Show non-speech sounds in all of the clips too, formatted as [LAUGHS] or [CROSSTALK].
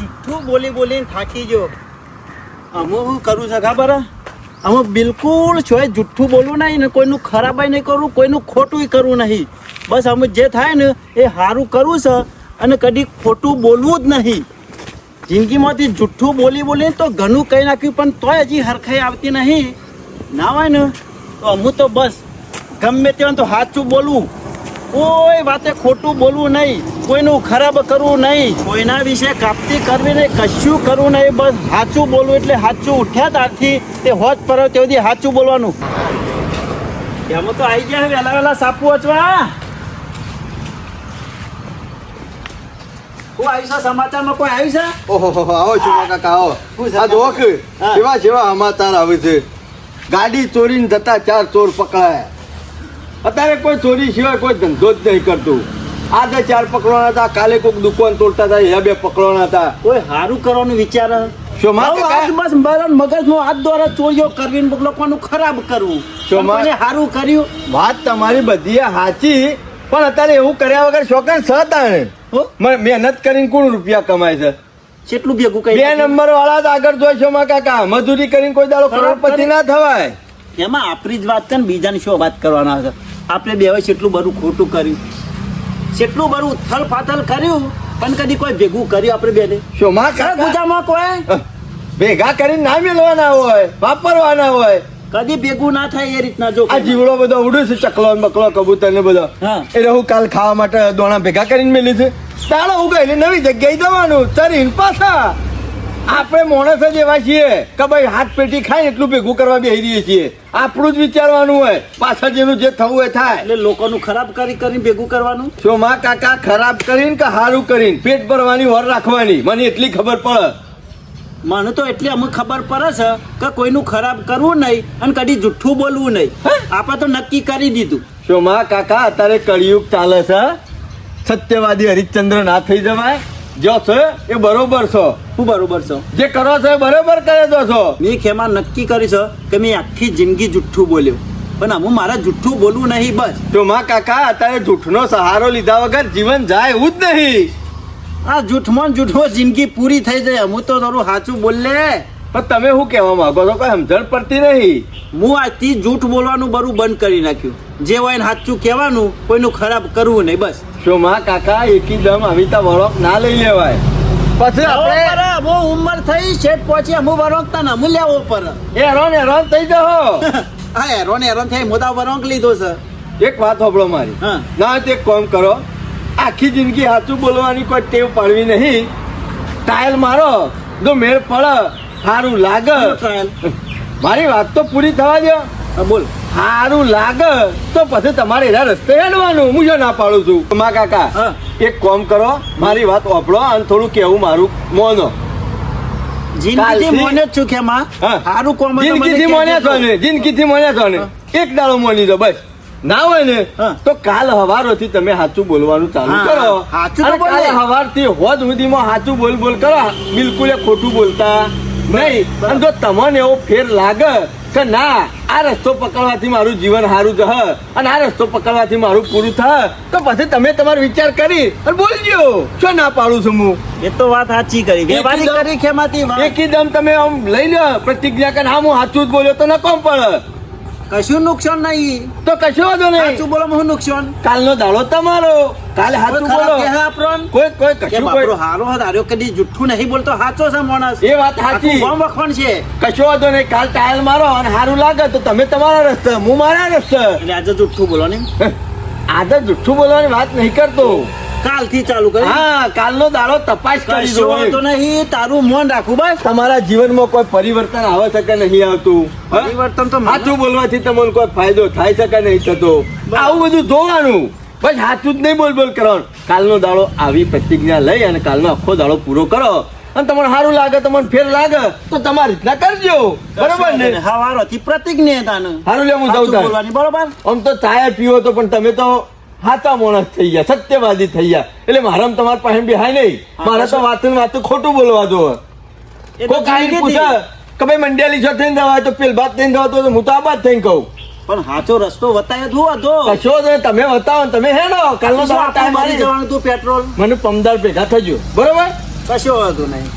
જુઠ્ઠું બોલી બોલીને થાકી ગયો. અમુક હું કરું છે ખબર અમુક બિલકુલ છો જુઠ્ઠું બોલવું નહીં ને કોઈનું ખરાબાઈ નહીં કરવું કોઈનું ખોટું કરવું નહીં. બસ અમુક જે થાય ને એ સારું કરવું છે અને કદી ખોટું બોલવું જ નહીં. જિંદગીમાંથી જુઠ્ઠું બોલી બોલીને તો ઘણું કહી નાખ્યું, પણ તોય હજી હરખાઈ આવતી નહીં. ના હોય ને, તો અમુક તો બસ ગમે તેવાનું તો સાચું બોલવું કોઈ વાતે ખોટું બોલવું નહીં કોઈનું ખરાબ કરવું નહીં. કોઈના વિશે કાપતી કરવી નહીં કશું કરવું નહીં બસ સાચું બોલવું એટલે સાચું ઉઠ્યા ત્યારથી તે હોજ પર તે સુધી સાચું બોલવાનું. એમાં તો આવી ગયા વહેલા વહેલા સાપુ વચવા. સમાચારમાં કોઈ આવ્યું છે? ઓહો આવો છો કાકા આવો? આ જોક કેવા સમાચાર આવે છે. ગાડી ચોરીને જતા ચાર ચોર પકડાયા. અત્યારે કોઈ ચોરી સિવાય કોઈ ધંધો જ નહીં કરતું. આજે ચાર પકડવાના હતા કાલે કોઈક દુકાન તોડતા હતા એ બે પકડવાના હતા. કોઈ સારું કરવાનું વિચાર? બસ મગજ મગજનો હાથ દ્વારા ચોરીઓ કરવી લોકોનું ખરાબ કરવું? કોઈને સારું કર્યું? વાત તમારી બધી સાચી પણ અત્યારે એવું કર્યા વગર શોકન સહતા હો? મહેનત કરીને કોણ રૂપિયા કમાય છે? કેટલું ભેગું બે કરી નંબર વાળા જ આગળ જોઈ છો માં કાકા. મજૂરી કરીને કોઈ દાડો કરોડપતિ ના થવાય. એમાં આપણી જ વાત છે ને બીજાની શું વાત કરવાના છે? આપણે બે કેટલું બધું ખોટું કર્યું. કેટલું બધું ઉથલ પાથલ કર્યું પણ કદી કોઈ ભેગું કર્યું આપણે બે શોમાં ગુજામાં કોઈ? ભેગા કરીને ના મેળવાના હોય વાપરવાના હોય. કદી ભેગું ના થાય એ રીતના જો આ જીવડો બધો ઉડે છે ચકલો બકલો કબૂતર ને બધો. એ રહું હું કાલ ખાવા માટે દોણા ભેગા કરીને મેલી છે. તાળો ઉગાઈને નવી જગ્યાએ જવાનું ચરીને પાછા. આપણે માણસ જ એવા છીએ કે ભાઈ હાથ પેટી ખાય એટલું ભેગું કરવા બેસી રહીએ છીએ. આપણું જ વિચારવાનું હોય પાછળ જેનું જે થવું હોય થાય. એટલે લોકોનું ખરાબ કરી કરીને ભેગું કરવાનું? શું માં કાકા ખરાબ કરીને કે સારું કરીને પેટ ભરવાની વર રાખવાની મને એટલી ખબર પડે. મને તો એટલી અમુક ખબર પડે છે કે કોઈનું ખરાબ કરવું નહીં અને કદી જુઠ્ઠું બોલવું નહીં. આપણે તો નક્કી કરી દીધું. શું માં કાકા અત્યારે કળિયુગ ચાલે છે. સત્યવાદી હરિશ્ચંદ્ર ના થઈ જવાય. જો છે એ બરોબર છો. હું બરોબર છો. જે કરો છો એ બરોબર કરે તો છો. મેં ખેમાં નક્કી કરી છે કે મેં આખી જિંદગી જુઠ્ઠું બોલ્યો. પણ હું મારા જુઠ્ઠું બોલવું નહીં બસ. તો માં કાકા અત્યારે જૂઠનો સહારો લીધા વગર જીવન જાય એવું જ નહીં. આ જૂઠમાં જૂઠો જિંદગી પૂરી થઈ જાય. હું તો તારું સાચું બોલે પણ તમે શું કહેવા માંગો છો? કોઈ સમજણ પડતી નહીં. હું આજથી જૂઠ બોલવાનું બરું બંધ કરી નાખ્યું. જે હોય ને સાચું કહેવાનું કોઈનું ખરાબ કરવું નહીં બસ. શું માં કાકા એકી દમ અમિતા વળોક ના લઈ લેવાય. પછી આપણે બહુ ઉંમર થઈ શેઠ પહોંચી અમુ વરોંકતા ને અમુ લેવો પર હેરાન હેરાન થઈ જાઓ [LAUGHS] હા હેરોન હેરોન થઈ મોટા વરોંક લીધો છે. એક વાત સાંભળો મારી. ના તે કોમ કરો આખી જિંદગી સાચું બોલવાની કોઈ ટેવ પાડવી નહીં. ટ્રાયલ મારો જો મેળ પડે સારું લાગે. ટ્રાયલ મારી વાત તો પૂરી થવા દો બોલ. સારું લાગે તો પછી તમારે એના રસ્તે હેડવાનું. હું જો ના પાડું છું. મા કાકા એક કોમ કરો મારી વાત ઓપડો અને થોડું કેવું મારું મોનો. જિંદગીથી મોને જ છું કે માં? સારું કોમ જિંદગીથી મોન્યા છો. ને જિંદગીથી મોન્યા છો ને એક દાડો મોની દો બસ. ના હોય ને તો કાલ હવારોથી તમે સાચું બોલવાનું ચાલુ કરો. કાલે બોલે. હવારથી હોદ સુધીમાં સાચું બોલ બોલ કરો. બિલકુલ એ ખોટું બોલતા. નહીં અને જો તમને એવો ફેર લાગે કે ના આ રસ્તો પકડવાથી મારું જીવન સારું જહ અને આ રસ્તો પકડવાથી મારું પૂરું થાય તો પછી તમે તમારો વિચાર કરી અને બોલજો. શું ના પાડું છું હું. એ તો વાત સાચી કરી. વ્યવહારિક વાત. એકદમ તમે આમ લઈ લો પ્રતિજ્ઞા કે હા હું સાચું જ બોલ્યો તો ન કોમ પડે. કશું નુકસાન નહીં. તો કશું વાંધો નહીં. સાચું બોલો હું નુકસાન. કાલનો દાડો તમારો. કાલે ખરાબ બોલો. કહે આપણોને? કોઈ કોઈ કે કશું કોઈ હારો હારો કદી જુઠ્ઠું નહીં બોલતો સાચો છે માણસ. એ વાત સાચી. બોમ વખણ છે. કશો વાંધો નહીં કાલ ટાયલ મારો અને સારું લાગે તો તમે તમારા રસ્તે હું મારા રસ્તે. એટલે આજે જુઠ્ઠું બોલો ને આજે જુઠ્ઠું બોલવાની વાત નહીં કરતો. કાલથી ચાલુ કરી? હા કાલનો દાડો તપાસ કરી જો તો નહીં તારું મન રાખું બસ. તમારા જીવનમાં કોઈ પરિવર્તન આવે શકે નહીં આવતું? પરિવર્તન તો સાચું બોલવાથી તમને કોઈ ફાયદો થાય શકે નહીં થતો? આવું બધું જોવાનું. બસ સાચું જ નહીં બોલ બોલ કરવાનું. કાલનો દાડો આવી પ્રતિજ્ઞા લઈ અને કાલનો આખો દાડો પૂરો કરો. અને તમને સારું લાગે તમને ફેર લાગે તો તમારી રીતના કરજો. બરોબર ને? હવારોથી પ્રતિજ્ઞા તાને સારું લે હું જાઉં બોલવાની બરોબર? આમ તો ચાય પીવો તો પણ તમે તો હાચા માણસ થઈ ગયા સત્યવાદી થઈ ગયા. એટલે મારામાં તમારા પાસે બેહાય નહીં. મારે તો વાતું વાતું ખોટું બોલવા દો. કોઈ કાંઈ પૂછે કે ભાઈ મંડેલી છો થઈને દવા તો પેલ બાદ થઈને દવા તો હું તો આબાદ થઈને કહું. પણ સાચો રસ્તો બતાવ્યો જ હોવો તો કશો જ તમે બતાવો તમે તમે નો? કાલનો time મરી. જવાનું તું પેટ્રોલ? મને પમદાર ભેગા થજો બરોબર? કશો વાંધો નહીં.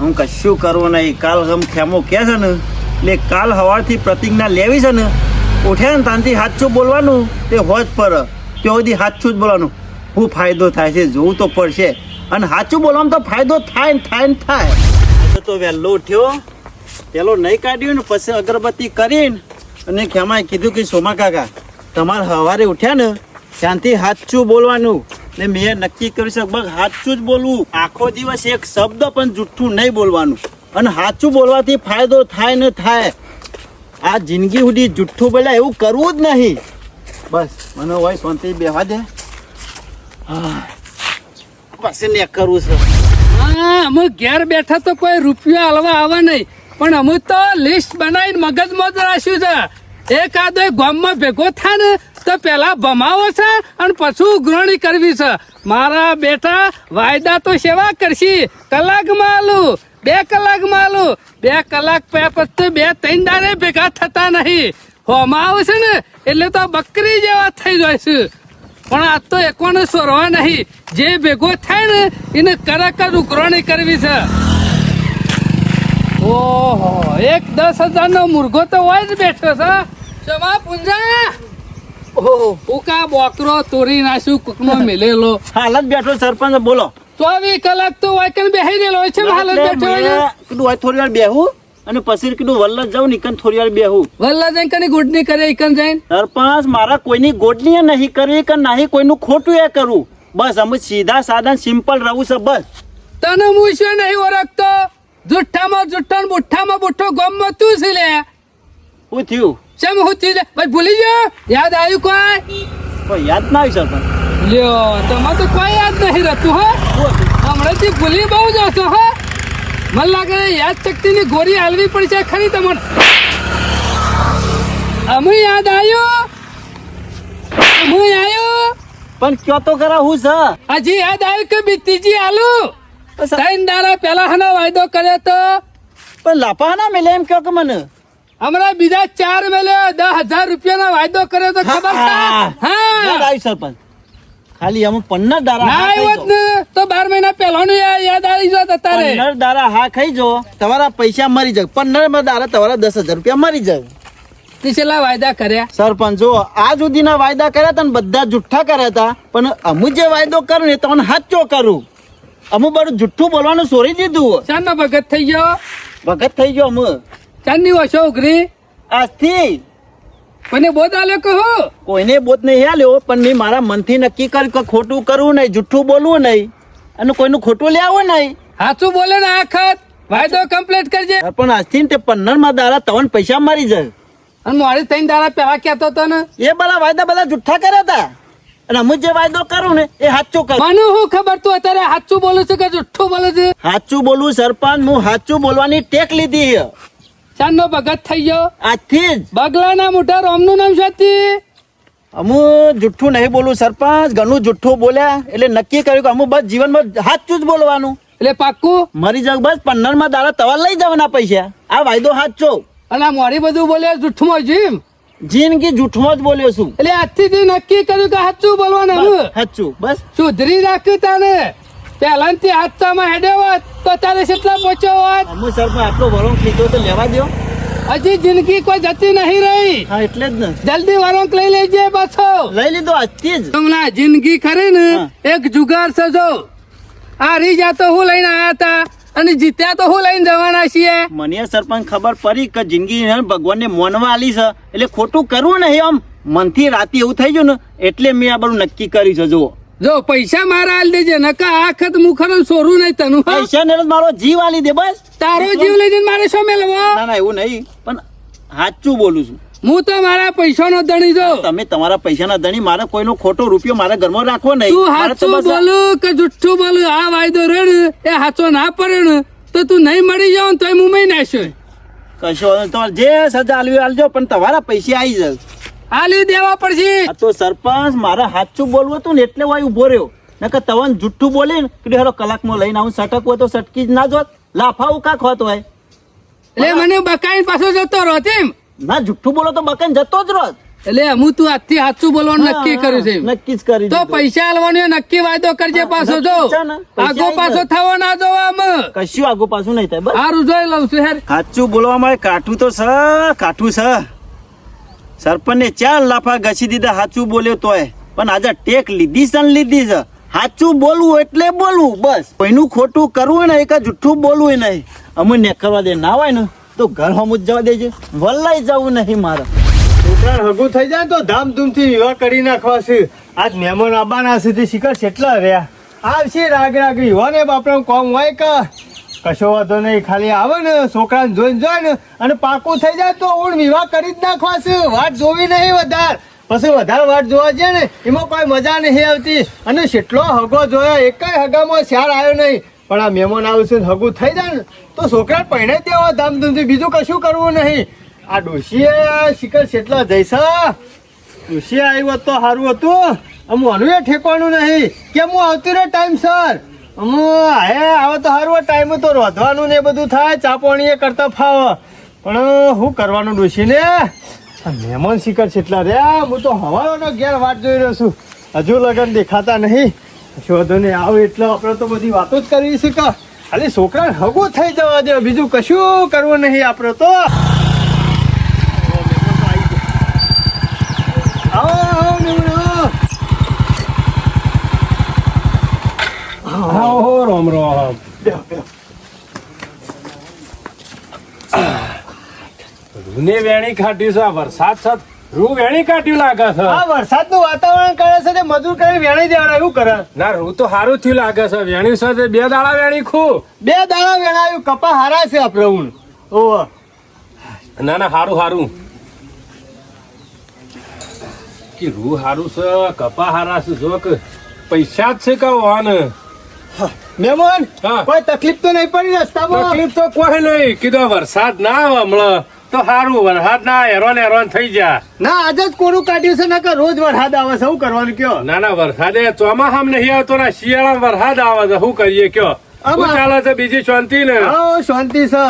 હું કશું કરવું નહીં. કાલ ગમ ખેમો કે છે ને? એટલે કાલ સવારથી પ્રતિજ્ઞા લેવી છે ને? ઉઠ્યા ને ત્યાંથી સાચું બોલવાનું? તે હોજ પર. ત્યાં સુધી સાચું જ બોલવાનું. શું ફાયદો થાય છે, જોવું તો પડશે. અને સાચું બોલવામાં તો ફાયદો થાય ને થાય ને થાય. તો વહેલો ઉઠ્યો. પેલો નહીં કાઢ્યું ને, પછી અગરબત્તી કરીને અને ખેમાએ કીધું કે, સોમા કાકા, તમારે સવારે ઉઠ્યા ને, ત્યાંથી સાચું બોલવાનું. ને મેં નક્કી કર્યું છે, બસ સાચું જ બોલવું. આખો દિવસ એક શબ્દ પણ જુઠ્ઠું નહીં બોલવાનું. અને સાચું બોલવાથી ફાયદો થાય ને થાય. આ જિંદગી સુધી જુઠ્ઠું બોલ્યા એવું કરવું જ નહીં. બસ, મને હોય શાંતિ, બેહવા દે. પછી ને કરવું છે. હા, અમે ઘેર બેઠા તો કોઈ રૂપિયો હલવા આવે નહીં. પણ અમે તો લિસ્ટ બનાવીને મગજમાં જ રાખ્યું છે. એકાદો એક ગામમાં ભેગો થાય ને, તો પેલા ભમાવો છે અને પછી ઉઘરણી કરવી છે. મારા બેટા વાયદા તો સેવા કરશી. કલાકમાં આલું. બે કલાકમાં માલું. બે કલાક પછી બે ત્રણ દાડે ભેગા થતા નહીં. હોમાં આવશે ને એટલે તો બકરી જેવા થઈ જાય છે. પણ આ તો એકોને સોરવા નહીં. જે ભેગો થાય ને એને કડક જ ઉઘરાણી કરવી છે. ઓહો એક દસ હજાર નો મુર્ગો તો હોય જ બેઠો છે. શમા પુંજા? ઓહો. ઉકા બોકરો તોરી નાશું કુકનો મેલેલો? હાલ જ બેઠો સરપંચ બોલો. ચોવીસ કલાક તો વાયકન બેહી રહેલો હોય છે હાલ બેઠો હોય. કીધું હોય થોડી વાર બેહું અને પછી કીધું વલ્લભ જાઉં નીકન થોડી વાર બેહું. વલ્લા જઈને કની ગુડની કરે ઈકન જઈને? સરપંચ મારા કોઈની ગોડની નહીં કરવી કે નહીં કોઈનું ખોટું એ કરું. બસ અમે સીધા સાદા સિમ્પલ રહું છે બસ. તને હું શું નહીં ઓળખતો? જુઠ્ઠામાં જુઠ્ઠો ને બુઠ્ઠામાં બુઠ્ઠો ગમમાં તું છે લે? હું થયું? ચમ હું થયું? ભાઈ ભૂલી ગયો? યાદ આવ્યું કોઈ? કોઈ યાદ ના આવ્યું સરપંચ. લ્યો તમારે તો કોઈ યાદ નહીં રહેતું હો. હમણાંથી ભૂલી બહુ જશો હો. મને લાગે યાદ શક્તિની ગોળી હાલવી પડશે ખરી તમને. અમે યાદ આવ્યું? હું આવ્યું? પણ કયો તો કરા હું છે? હજી યાદ આવ્યું કે બીતીજી આલુ ત્રણ દાડા પહેલા હનો વાયદો કર્યો તો. પણ લાપા ના મેલે એમ કયો કે મને? હમણાં બીજા ચાર મેલે દસ હજાર રૂપિયાનો વાયદો કર્યો તો ખબર હા. આવ્યું સરપંચ. ખાલી અમે પંદર દારા ના હા આવ્યો જ ને. તો બાર મહિના પહેલાનું યાદ આવી જાત અત્યારે. પંદર દારા હા ખાઈ જો. તમારા પૈસા મરી જાય. પંદરમાં દારા તમારા દસ હજાર રૂપિયા મરી જાય. તીસેલા વાયદા કર્યા. સરપંચ જો આ સુધીના વાયદા કર્યા હતા ને બધા જુઠ્ઠા કર્યા હતા. પણ અમુ જે વાયદો કરું ને તમને સાચો કરું. અમુ બધું જુઠ્ઠું બોલવાનું છોડી દીધું ચાંદનો ભગત થઈ ગયો. ભગત થઈ ગયો અમુ ચાંદની ઓછો ઉઘરી. આજથી કોઈને બોધ આલ્યો કહો કોઈને બોધ નહીં આલ્યો પણ મેં મારા મનથી નક્કી કર્યું કે ખોટું કરવું નહીં જુઠ્ઠું બોલવું નહીં. અને કોઈનું ખોટું લેવું નહીં. સાચું બોલે ને આખત વાયદો કમ્પ્લીટ કરજે. પણ આજથી તે પંદરમાં દારા તવન પૈસા મારી જાય. અને મારી ત્રણ દાડા પહેલા કહેતો હતો ને. એ બધા વાયદા બધા જુઠ્ઠા કર્યા હતા. અને હું જે વાયદો કરું ને એ સાચું કરું. મને શું ખબર તું અત્યારે સાચું બોલું છું કે જુઠ્ઠું બોલું છું? સાચું બોલવું સરપંચ હું સાચું બોલવાની ટેક લીધી. ચાંદનો ભગત થઈ ગયો. આજથી જ? બગલાના મોટા રોમનું નામ શું અમુ જુઠ્ઠું નહીં બોલું સરપંચ ઘણું જુઠ્ઠું બોલ્યા. એટલે નક્કી કર્યું કે અમુ બસ જીવનમાં સાચું જ બોલવાનું. એટલે પાક્કું? મરી જાવ બસ પંદરમાં દાડા તવા લઈ જવાના પૈસા. આ વાયદો સાચો અને મોડી બધું બોલ્યા જુઠ્ઠું જીમ જિંદગી જૂઠમાં જ બોલ્યો છું. એટલે આજથી તે નક્કી કર્યું કે સાચું બોલવાનું. સાચું બસ. સુધરી રાખ્યું તાને પહેલાથી હાથમાં હેડ્યો હોત. તો તારે કેટલા પહોંચ્યો હોત અમુ સરપંચ આટલો વરોંગ લીધો તો લેવા દો હજી જિંદગી કોઈ જતી નહીં રહી. હા એટલે જ ને. જલ્દી વરોંક લઈ લેજે પાછો. લઈ લીધો આજથી જ. તમને જિંદગી ખરી ને એક જુગાર છે જો. આ રીજા તો હું લઈને આયા હતા અને જીત્યા તો હું લઈને જવાના છીએ. મને સરપંચ ખબર પડી કે જિંદગી ને ભગવાનને મોનવા આલી છે. એટલે ખોટું કરવું નહીં આમ મનથી રાતે એવું થઈ ગયું ને એટલે મેં આ બધું નક્કી કર્યું છે જુઓ. જો પૈસા મારા આલ દેજે નકા આ ખત મુખરમ સોરું નહીં તનું? પૈસા ને મારો જીવ આલી દે બસ. તારો જીવ લઈ જઈને મારે શું મેળવો ના ના એવું નહીં પણ સાચું બોલું છું. હું તો મારા પૈસાનો ધણી જો તમે તમારા પૈસાના ધણી મારે કોઈનો ખોટો રૂપિયો મારા ઘરમાં રાખવો નહીં. તું સાચું બોલું કે જુઠ્ઠું બોલું? આ વાયદો રેણ એ સાચો ના પડે તો તું નહીં મળી જાવ તોય મુંબઈ નાખ્યો કશો તમારે જે સજા આલવી આલજો પણ તમારા પૈસા આવી જાય હાલી દેવા પડશે. આ તો સરપંચ મારા સાચું બોલવું હતું ને એટલે વાય ઊભો રહ્યો. નકર તવન જુઠ્ઠું બોલે ને કે હેરો કલાકમાં લઈને આવું સટક તો સટકી જ ના જોત. લાફાવું કાક હોત હોય એટલે મને બકાઈને પાછો જતો રહો તેમ ના જુઠ્ઠું બોલો તો બકન જતો જ રહો એટલે હું તું આજથી સાચું બોલવાનું નક્કી કર્યું છે નક્કી જ કરી તો પૈસા આલવાનો નક્કી વાયદો કરજે પાછો જો. છે આગો પાછો. થવો ના જો આમ. કશું આગુ પાછું નહીં થાય બસ. સારું જોઈ લઉં છું હેર. સાચું બોલવા માં કાઠું તો સ કાઠું સ સરપંચને ચાર લાફા ઘસી દીધા, સાચું બોલ્યો તોય. પણ આજે ટેક લીધી છે ને લીધી છે. સાચું બોલવું એટલે બોલવું, બસ. કોઈનું ખોટું કરવું ને, એક જુઠ્ઠું બોલવું નહીં અમે નેકરવા દે, ના હોય ને, તો ઘર હમું જ જવા દેજે. વલ્લાઈ જવું નહીં મારે. છોકરા હગું થઈ જાય તો ધામધૂમથી વિવાહ કરી નાખવા છે. આજ મહેમાન આવવાના છે શિખર કેટલા રહ્યા. આવશે રાગ રાગ, યુવાને બાપરા કોમ હોય કે કશો વાંધો નહીં, ખાલી આવે ને, છોકરાને જોઈને જોઈ ને, અને પાકું થઈ જાય તો હું વિવાહ કરી જ નાખવાશે. વાટ જોવી નહીં વધારે. પછી વધારે વાટ જોવા જઈએ ને, એમાં કોઈ મજા નહીં આવતી. અને કેટલો હગો જોયો, એકેય હગામાં શ્યાર આવ્યો નહીં. પણ આ મહેમાન આવશે હગું થઈ જાય ને, તો છોકરા પહેણે દેવા ધામધૂમથી. બીજું કશું કરવું નહીં. આ ડોશીએ શિખર કેટલા જઈશા ડોશી આવ્યું તો સારું હતું. અમુ અનુએ ઠેકવાનું નહીં. કેમ હું આવતી રહે ટાઈમ, સર? હે, આવે તો સારું ટાઈમ તો રોધવાનું ને બધું થાય, ચા પાણી એ કરતા ફાવ. પણ હું કરવાનું ડોશીને મહેમાન શિખર કેટલા રહ્યા હું તો હવાનો ઘેર વાત જોઈ રહ્યો છું. હજુ લગન દેખાતા નહીં. શોધો ને આવ એટલે આપણે તો બધી વાતો જ કરી શકા ખાલી છોકરા હગું થઈ જવા દે, બીજું કશું કરવું નહીં આપણે તો આવો આવો મેમણો. આવો રોમ રોમ બેહો, બેહો. રૂને વેણી કાઢ્યું છે આ વરસાદ સાથ રૂ વેણી કાઢ્યું લાગે છે. આ વરસાદનું વાતાવરણ કરે છે તે મજૂર કરી વેણી દેવાના એવું કરે. ના રૂ તો સારું થયું લાગે છે વેણી સાથે બે દાડા વેણી ખુ. બે દાડા વેણાયું કપા હારા છે આપણે હું ઓહો. ના ના હારું હારું. કે રૂ હારું છે કપા હારા છે જો કે પૈસા જ છે કે વાન મહેમાન હા. કોઈ તકલીફ તો નહીં પડી રસ્તામાં? તકલીફ તો કોઈ નહીં કીધો વરસાદ ના આવે હમણાં. તો સારું વરસાદ ના હેરોન હેરોન થઈ જા ના આજે જ કોરું કાઢ્યું છે નકર રોજ વરસાદ આવે છે શું કરવાનું કયો? ના ના વરસાદે ચોમાસામ નહીં આવતો ના શિયાળા વરસાદ આવે છે શું કરીએ કયો? ચાલે છે બીજી શાંતિ ને શાંતિ છે.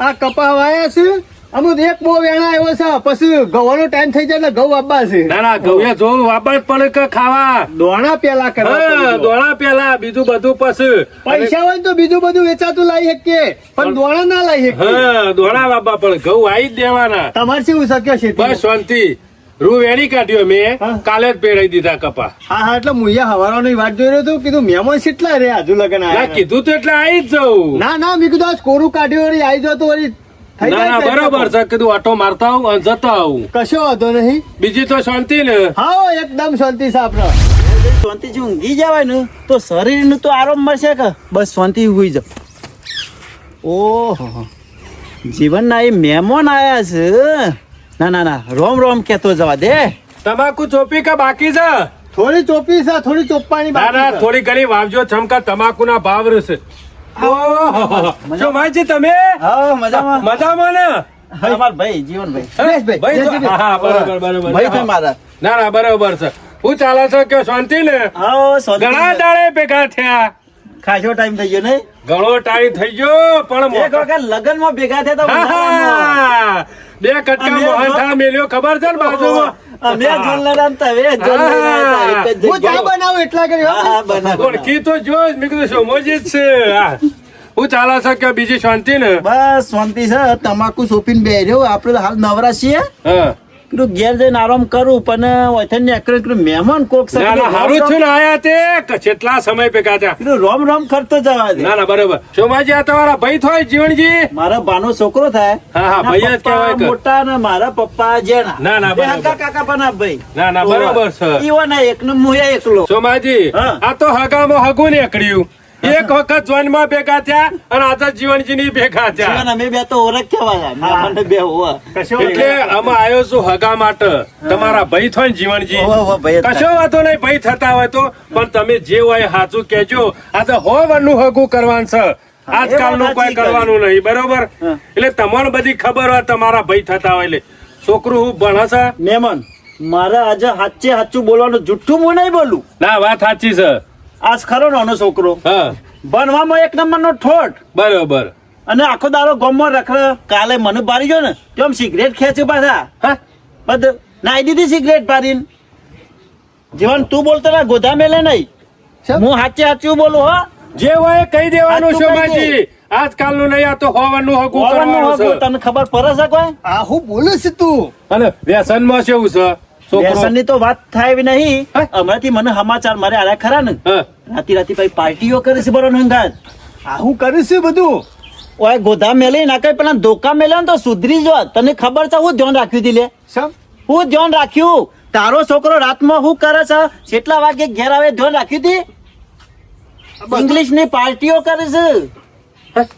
આ કપા વાયા છે? અમુક એક બહુ વેણા આવ્યો છે પછી ઘઉંનો ટાઈમ થઈ જાય એટલે ઘઉં આપવા છે. ના ના ઘઉં જોવું વાપર પણ કે ખાવા. દોણા પેલા કરે દોણા પેલા બીજું બધું પછી. પૈસા હોય તો બીજું બધું વેચાતું લાવી શકીએ પણ દોણા ના લાવી શકીએ. દોણા બાપા પણ ઘઉં આવી જ દેવાના. તમારે શું શક્ય છે બસ શાંતિ. રૂ વેણી કાઢ્યો મેં કાલે જ પેરાઈ દીધા કપા. હા હા એટલે મુયા હવારાની વાત જોઈ રહ્યો હતું કીધું મહેમાન કેટલા રે હજુ લગન આવ્યા કીધું તો એટલે આવી જ જવું ના ના મેં કીધું આજ કોરું કાઢ્યું વળી આવી જતો વળી ના ના બરોબર છે કીધું ઓટો મારતા આવું અને જતા આવું. કશો વાંધો નહીં. બીજી તો શાંતિ ને. હા એકદમ શાંતિ છે આપડે શાંતિથી ઊંઘી જવાય ને તો શરીરનું તો આરામ મળશે કે? બસ શાંતિ હોઈ જાવ ઓહો જીવનના એ મહેમાન આયા છે. ના ના ના રોમ રોમ કેતો જવા દે. તમાકુ ચોપી કે બાકી છે? થોડી ચોપી છે થોડી ચોપવાની ના બાકી થોડી ઘણી વાવજો ચમકા તમાકુ ના ભાવ રહેશે. શું માહિતી તમે? હા મજામાં. મજામાં ને? અમાર ભાઈ જીવનભાઈ ભાઈ. હા, બરોબર બરોબર. ભાઈ છે મારા. ના ના બરોબર છે. હું ચાલે છે કે શાંતિ ને? હા શાંતિ ઘણા દાડે ભેગા થયા. ખાસો ટાઈમ થઈ ગયો નહીં? ઘણો ટાઈમ થઈ ગયો પણ એક વખત લગ્નમાં ભેગા થયા બે કટકા અમે મોહનથાળ મેલ્યો ખબર છે ને બાજુમાં? અમે જોનલારામ તમે જોનલારામ હતા, હું. ચા. બનાવું એટલા કરી બનાવ. ઓળખી તો જો જ. મેં કીધું સોમોજી જ છે. હું. ચાલે છે કે બીજી શાંતિ ને? બસ શાંતિ છે. તમાકુ સોપીને બે આપણે આપડે તો હાલ નવરા છીએ. હા. કીધું ઘેર જઈને આરામ કરું પણ વૈથન ને એકરે એકરે મહેમાન કોક છે ના ના કીધું હારું થયું આયા તે કેટલા સમય ભેગા થયા કીધું રોમ રોમ કરતો જવા દે ના ના બરોબર. સોમાજી આ તમારા ભાઈ થાય જીવણજી મારા બાનો છોકરો થાય. હા, હા, ભાઈ જ કહેવાય મોટા ને મારા પપ્પા જેના. ના, ના, બરાબર. કાકા પણ ભાઈ. ના, ના, બરાબર છે. ઈવો ના એકનો મુયા એકલો. સોમાજી હા. આ તો હગામાં હગું નીકળ્યું. એક વખત જોનમાં ભેગા થયા અને આજે જીવનજી ની ભેગા થયા. અમે બે તો ઓળખ્યા બે એટલે અમે આવ્યો છું હગા માટે. તમારા ભાઈ થોય ને જીવનજી કશો વાતો નહીં ભાઈ થતા હોય તો. પણ તમે જે હોય સાચું કેજો આજે હો વરનું હગું કરવાનું છે. આજકાલનું નું કોઈ કરવાનું નહીં બરોબર? એટલે તમારે બધી ખબર હોય તમારા ભાઈ થતા હોય એટલે. છોકરું હું ભણે છે? મેમન મારે આજે સાચે સાચું બોલવાનું જુઠ્ઠું હું નહીં બોલું? ના વાત સાચી છે. આજ ખરો નાનો છોકરો? હા. ભણવામાં એક નંબરનો ઠોટ બરોબર. અને આખો દારો ગમમાં રખડે. કાલે મને પારી ગયો ને તેમ સિગરેટ ખેંચ્યું પાછા. હા. બધ નાઈ દીધી સિગરેટ પારીને જીવન તું બોલતો ના ગોધામે મેલે નહીં. હું સાચે સાચું બોલું હો. જે હોય એ કહી દેવાનું તું શોભાજી. આજકાલનું નહીં આ તો હોવાનું હગું કરવાનું છે. તને ખબર પડે છે કોઈ? આ હું બોલું છું તું? અને વ્યસનમાં છે છોકરો વ્યસનની તો વાત થાય નહીં. હમણાંથી મને સમાચાર મારે આલ્યા ખરા ને? રાતી રાતી પછી પાર્ટીઓ કરે છે બરો હંગાત. આવું કરું બધું? ઓય ગોધા મેલે ના કઈ પેલા ધોકા મેલે તો સુધરી જો તને ખબર છે હું ધ્યાન રાખ્યું તી લે. હું ધ્યાન રાખ્યું. તારો છોકરો રાતમાં શું કરે છે? કેટલા વાગે ઘેર આવે ધ્યાન રાખ્યું તી? ઇંગ્લિશની પાર્ટીઓ કરે છે.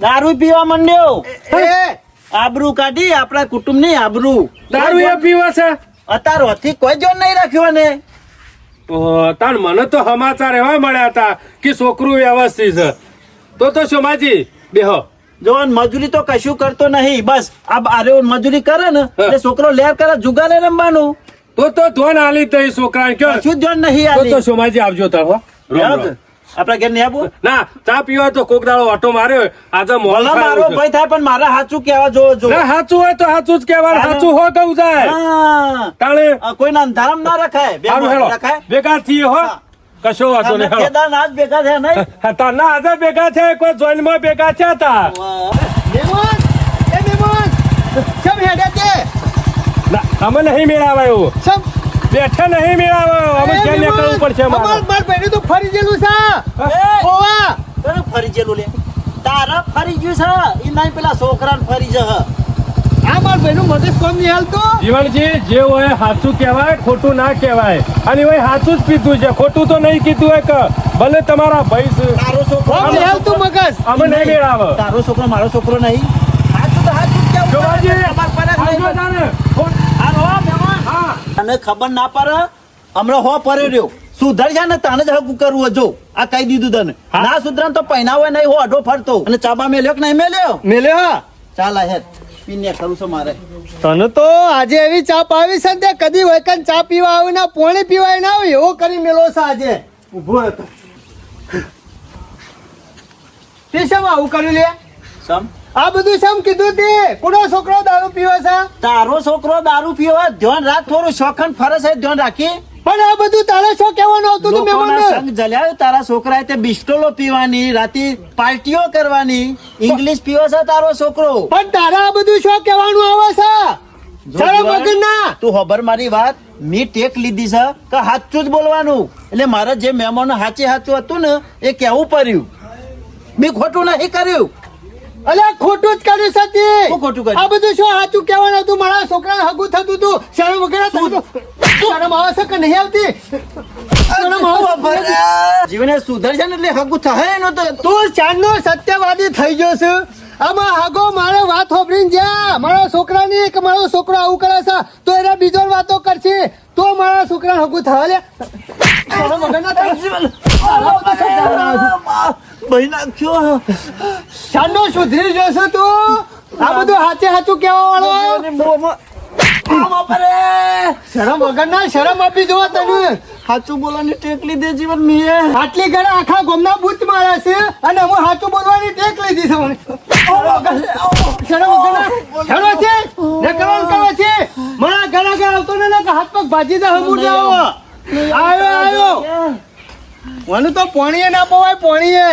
દારૂ પીવા માંડ્યો. આબરૂ કાઢી આપણા કુટુંબની આબરૂ. દારૂ એ પીવે છે? અત્યાર હોથી કોઈ જોન નહીં રાખ્યો ને તાણ મને તો સમાચાર એવા મળ્યા હતા કે છોકરું વ્યવસ્થિત છે. તો તો સોમાજી બેહો. જોવાન મજૂરી તો કશું કરતો નહીં. બસ આ આરે મજૂરી કરે ને એટલે છોકરો લેર કરે જુગારે રમવાનું. તો તો ધોન આલી તઈ છોકરાને કયો. શું ધોન નહીં તો તો આલી શોભાજી આવજો તારો. આપડા ઘેર નહીં આપવું ના ચા પીવા તો કોક દાડો ઓટો માર્યો આજે મોલા મારો ભાઈ થાય પણ મારા સાચું કેવા જો જો સાચું હોય તો સાચું જ કેવા સાચું હો કહું જાય. તાળે કોઈ ના કોઈના ના રખાય. રખાય. બેકારથી હો. કશો વાતો નહીં. કેદારનાથ ભેગા થયા નહીં? [LAUGHS] હા, ના આજે ભેગા છે કોઈ જોઈનમાં ભેગા થયા તા. મેમોન એ મેમોન. કેમ હેડે તે ના, અમે નહીં મેળાવાયો. સમ બેઠા નહીં મેળાવા. અમે ક્યાં નીકળવું પડશે અમાર? મારે માર ભાઈને તો ફરી ગયેલું છે. એ, ઓવા. તને ફરી ગયેલું લે. તારા ફરી ગયું છે. ઈ નહીં પેલા છોકરાને ફરી જહ આ માર ભાઈનું મગજ કોમ નહીં હાલતું? જીવનજી જે હોય સાચું કહેવાય ખોટું ના કહેવાય. અને હોય સાચું જ પીધું છે. ખોટું તો નહીં કીધું હોય કે ભલે તમારા ભાઈ છે. તારો છોકરો કોમ નહીં હાલતું મગજ? અમે નહીં મેળાવે. તારો છોકરો મારો છોકરો નહીં. હાચું તો હાચું જ કેવું શોભાજી, અમાર પર જ નહીં આવજો તાને. ફોન- હાલો, હો, મહેમાન. હા તને ખબર ના પડે? હમણાં હો પરે રહ્યો. સુધર ને તાને જ હકું કરવું જો આ કહી દીધું તને. ના સુધરા તો પહેનાવે નહીં હો અડો ફરતો. અને ચાબા મેલ્યો કે નહીં મેલ્યો? મેલે હા. ચાલ હે પીને કરું છું મારે. તને તો આજે એવી ચાપ આવી છે તે કદી હોય કાન ચા પીવા આવું ના પોણી પીવાય ના આવે એવો કરી મેલો છે આજે. ઊભો હતો તે શેમ આવું કર્યું લે? સમ આ બધું શેમ કીધું તે? કોનો છોકરો દારૂ પીવે છે? તારો છોકરો દારૂ પીવે ધ્યાન રાખ થોડું શોખન ફરસ છે ધ્યાન રાખી. પણ આ બધું તારે શું કહેવાનું આવતું તું લોકોના સંગ જલ્યા તારા છોકરાએ તે બિસ્ટોલો પીવાની રાતે પાર્ટીઓ કરવાની ઇંગ્લિશ પીવો છે તારો છોકરો. પણ તારા આ બધું શું કહેવાનું આવે છે? જો તારા ના તું ખબર મારી વાત મેં ટેક લીધી છે કે સાચું જ બોલવાનું. એટલે મારા જે મહેમાનો હાચે હાચું હતું ને એ કેવું પડ્યું. મેં ખોટું નહીં કર્યું. અલે ખોટું જ કર્યું સતી. શું ખોટું કર્યું? આ બધું શું સાચું કહેવાનું હતું? મારા છોકરાને હગું થતું હતું. શરમ વગેરે થતું. શરમ આવે છે કે નહીં આવતી? જીવને સુધર છે ને એટલે હગું થાય એનો તો તું ચાંદનો સત્યવાદી થઈ ગયો છે. આમાં હાગો મારે વાત હોભરીને જા મારા છોકરાની કે મારો છોકરો આવું કરે છે તો એને બીજો વાતો કરશે. તો મારા છોકરા હગું થવા લે. સુધરી જશે તું? આ બધું હાચે હાથું કેવા વાળો શરમ વગરના શરમ આપી દો તને. સાચું બોલવાની ટેક લીધી જીવન મેં. આટલી ઘરે આખા ગોમના બૂચ મારે છે અને હું સાચું બોલવાની ટેક લીધી છે મને. શરમ શરમ છે ને. કરવાનું કરે છે? મારા ઘરે ઘરે આવતો ને ને હાથ પગ ભાજી દે હમુર આવ્યો આવ્યો મને તો પોણીએ ના પવાય પોણીએ.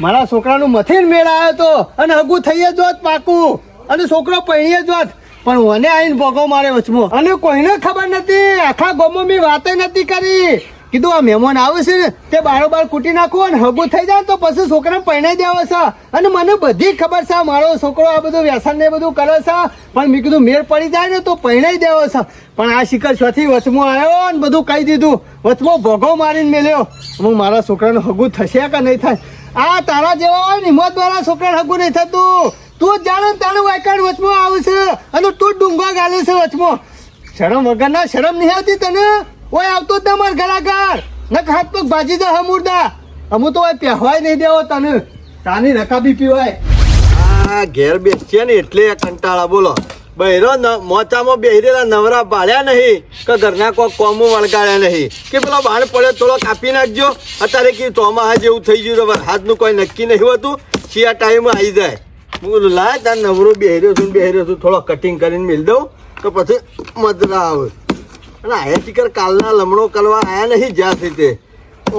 મારા છોકરાનું મથીન મેળ આવ્યો તો. અને હગું થઈએ જોત પાકું. અને છોકરો પહેણીએ જોત પણ મને આવીને ભોગો મારે વચમાં. અને કોઈને ખબર નથી, આખા ગોમો મેં વાતે નથી કરી. કીધું, આ મહેમાન આવે છે ને, તે બારોબાર કૂટી નાખું અને હગું થઈ જાય તો પછી છોકરાને પહેણાઈ દેવો છે. અને મને બધી ખબર છે, મારો છોકરો આ બધું વ્યસન ને બધું કરે છે. પણ મેં કીધું, મેળ પડી જાય ને તો પહેણાઈ દેવો છે. પણ આ શિખર છથી વચમાં આવ્યો ને બધું કહી દીધું. વચમાં ભોગો મારીને મેલ્યો હું મારા છોકરાનું હગું થશે કે નહીં થાય? આ તારા જેવા હોય ને, હિંમત વાળા છોકરાને હગું નહીં થતું. તું જ જાણે તાણે વાયકાડ વચમાં આવે છે અને તું જ ડુંગા ગાલે છે વચમાં. શરમ વગરના શરમ નહીં આવતી તને? ઓય, આવતો જ માર ઘરાઘર. નક હાથ પગ ભાજી દે હમુરદા. અમુ તો ઓય પહેવાય નહીં દેવો તને. તાની રકાબી પીવાય. આ ઘેર બેસીએ ને એટલે કંટાળા, બોલો. બહેરો મોચામાં બેહરેલા નવરા પાડ્યા નહીં કે ઘરના કોઈ કોમો વળગાડ્યા નહીં? કે પેલો બાણ પડ્યો થોડો કાપી નાખજો. અત્યારે કે ચોમાહા જેવું થઈ ગયું તો હાથનું કોઈ નક્કી નહીં હોતું. શિયા ટાઈમ આવી જાય. હું લાય તાર નવરો બેહર્યો છું બેહર્યો છું થોડો કટિંગ કરીને મેળ દઉં, તો પછી મજા આવે. અને આયા ટીકર કાલના લમણો કરવા આયા નહીં જ્યાં સુધી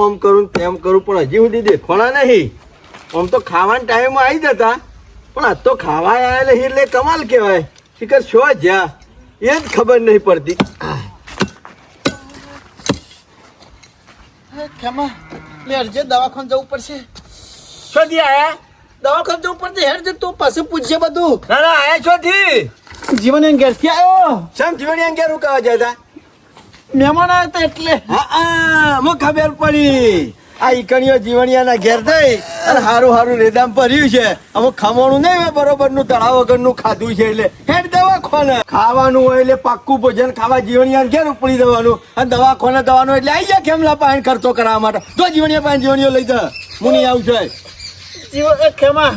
ઓમ કરું તેમ કરું, પણ હજી સુધી દેખવાના નહીં. આમ તો ખાવાના ટાઈમમાં આવી જતા. પણ આ તો ખાવા આયા નહીં એટલે કમાલ કહેવાય. ટીકર છો જ્યાં? એ જ ખબર નહીં પડતી. ખેમા અરજે દવાખાને જવું પડશે. શોધી આયા? દવાખાને જવું પડશે હેડ જે તું પાછું પૂછશે બધું. ના ના આયા છો થી જીવન એમ ઘેરથી આવ્યો સમ જીવણી અંગે રૂકાવા જતા મહેમાન આવ્યા હતા એટલે? હા હા ખબર પડી. આ ઈકણીઓ જીવણિયાના ઘેર થઈ અને હારું હારું રેદામ ભર્યું છે. અમુક ખમણું નહીં હોય બરોબરનું તળાવ વગરનું ખાધું છે એટલે હેડ દવાખાને. ખાવાનું હોય એટલે પાક્કું ભોજન ખાવા જીવણિયા ઘેર ઉપડી દેવાનું. અને દવાખાને દવાનું એટલે આવી જાય કેમલા પાણી ખર્ચો કરવા માટે? જો જીવણિયા પાણી જીવણીઓ લઈ જા. હું નહીં આવું છું. જીવન ખેમા.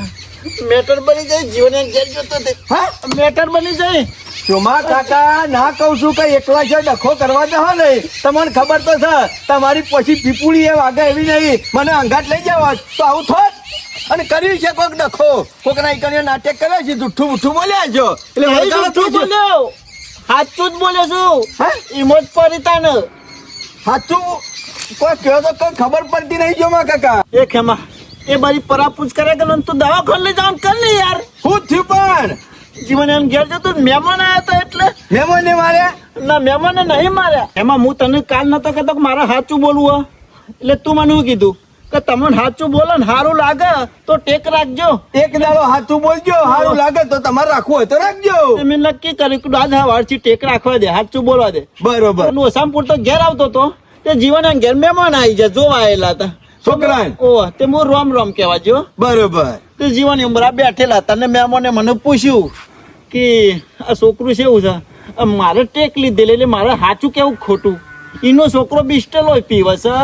મેટર બની જાય જીવન ઘેર જતો તે. હા મેટર બની જાય. ચોમા કાકા ના કહું છું કે એકલા છે ડખો કરવા જ હો નહીં તમને ખબર તો છે તમારી પછી પીપુડી એ વાગે એવી નહીં. મને અંગાટ લઈ જાવ તો આવું થોત. અને કર્યું છે કોક ડખો. કોક ના ઈકણીઓ નાટક કરે છે જુઠ્ઠું મુઠ્ઠું બોલ્યા છો. એટલે એ વળગાડો જૂઠું થઈ બોલ્યો. સાચું જ બોલ્યો છું. હે? ઇમોજ પરિતાન. સાચું કોઈ કહો તો કોઈ ખબર પડતી નહીં જોમા કાકા. એ ખેમા. એ મારી પરાપૂછ કરે કે તું દવાખાને લઈ જવાનું કર ને યાર. ખુદ થયું પણ? જીવન એમ ઘેર જતો મહેમાન આવ્યા હતા એટલે. મહેમાન ને માર્યા? ના મહેમાને નહીં માર્યા. એમાં હું તને કાલ નતો કહેતો કે મારે સાચું બોલવું. એટલે તું મને કીધું? કે તમને સાચું બોલો ને સારું લાગે તો ટેક રાખજો. એક દાડો સાચું બોલજો સારું લાગે તો તમારે રાખવું હોય તો રાખજો. મેં નક્કી કર્યું કે આજ વારથી ટેક રાખવા દે સાચું બોલવા દે. બરોબર. ઓસામપુર તો ઘેર આવતો તો તે જીવન એમ ઘેર મહેમાન આવી જાય જોવા આવેલા હતા. છોકરાને ઓહ તે હું રોમ રોમ કહેવા જો બરોબર. તે જીવન ઉમરા બેઠેલા તને મેમોને મને પૂછ્યું કે આ છોકરું છે? એવું છે મારે ટેક લીધેલી એટલે મારે સાચું કેવું ખોટું? એનો છોકરો બિસ્ટલ હોય પીવે છે.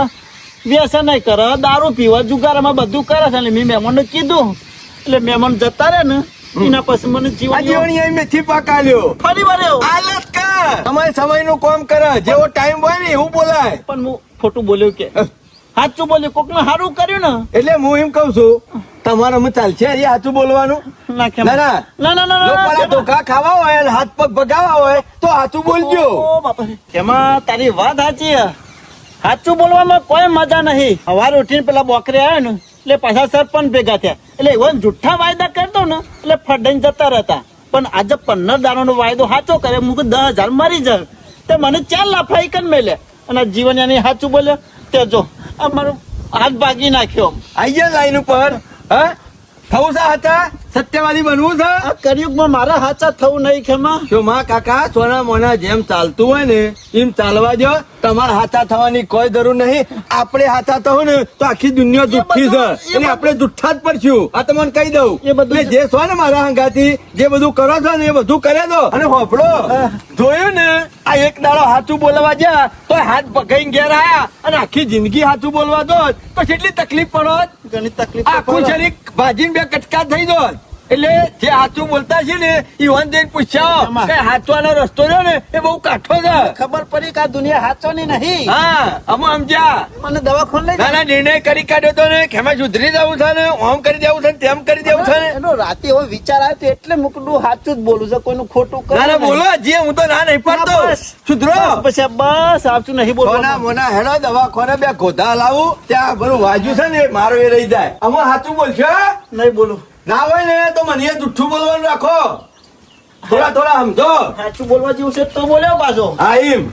વ્યસન કરે દારૂ પીવે જુગારમાં બધું કરે છે. એટલે મેં મહેમાનને કીધું. એટલે મેમોન જતા રહે ને એના પછી મને જીવન જીવણી અહીં મેથી પાકાલ્યો ફરી વાર હાલત કર. તમારે સમયનું કામ કરે. જેવો ટાઈમ હોય ને એવું બોલાય. પણ હું ખોટું બોલ્યું કે. સાચું બોલ્યું કોક ને સારું કર્યું ને. એટલે હું એમ કઉ છું તમારે હું ચાલશે એ સાચું બોલવાનું? ના ના, ના. ના ના. ધોકા ખાવા હોય હાથ પગ ભગાવા હોય તો સાચું બોલજો. ખેમા તારી વાત સાચી. સાચું બોલવામાં કોઈ મજા નહીં. સવારે ઉઠીને પેલા બોકરે આવ્યા ને એટલે પાછા સરપંચ ભેગા થયા. એટલે એવો જુઠ્ઠા વાયદા કરતો ને એટલે ફડાઈને જતા રહેતા. પણ આજે પંદર દાડાનો વાયદો સાચો કરે મુક દસ હજાર મરી જાય. તે મને ચાર લાફાઈ કન મેલે અને જીવન એની સાચું બોલ્યો? તે જો આ મારો હાથ ભાગી નાખ્યો. આઈ ગયા લાઈન ઉપર હા? થવું છે હતા સત્યવાદી બનવું છે? આ કળિયુગમાં મારા હાચા થવું નહીં ખેમા. જો માં કાકા સોના મોના જેમ ચાલતું હોય ને એમ ચાલવા જો તમારે હાથા થવાની કોઈ જરૂર નહીં. આપણે હાથા થવું ને તો આખી દુનિયા જુઠ્ઠી છે. એટલે આપણે જુઠ્ઠા જ પડશું આ તમને કહી દઉં. એ બધું જે છો ને મારા હંગાથી જે બધું કરો છો ને એ બધું કરે દો. અને હોફળો જોયું ને આ એક દાડો હાથું બોલવા જ્યાં તો હાથ પકડીને ઘેર આયા. અને આખી જિંદગી હાથું બોલવા દો તો કેટલી તકલીફ પડો ઘણી તકલીફ આખું શરીર ભાજીને બે કટકા થઈ દો એટલે જે હાથું બોલતા છે ને એ વન જઈને પૂછ્યા. કે હાથવાનો રસ્તો રહ્યો ને એ બહુ કાઠો છે. ખબર પડી કે આ દુનિયા હાચવાની નહીં. હા અમે સમજ્યા. મને દવાખાને લઈ ના ના નિર્ણય કરી કાઢ્યો તો ને કે સુધરી જવું છે ને ઓમ કરી દેવું છે ને તેમ કરી દેવું છે ને. એનો રાતે એવો વિચાર આવ્યો તો એટલે મુકડું સાચું જ બોલું છે કોઈનું ખોટું કરે ના ના બોલો જે હું તો ના નહીં પડતો. સુધરો. પછી બસ સાચું નહીં બોલો બોલવાનું મોના હેડો દવાખાને બે ગોધા લાવું ત્યાં બધું વાજુ છે ને મારો એ રહી જાય. અમે સાચું બોલશો? નહીં બોલું. ના હોય ને તો મને જુઠ્ઠું બોલવાનું રાખો. થોડા થોડા સમજો. સાચું બોલવા જેવું છે તો બોલ્યો પાછો. હા એમ.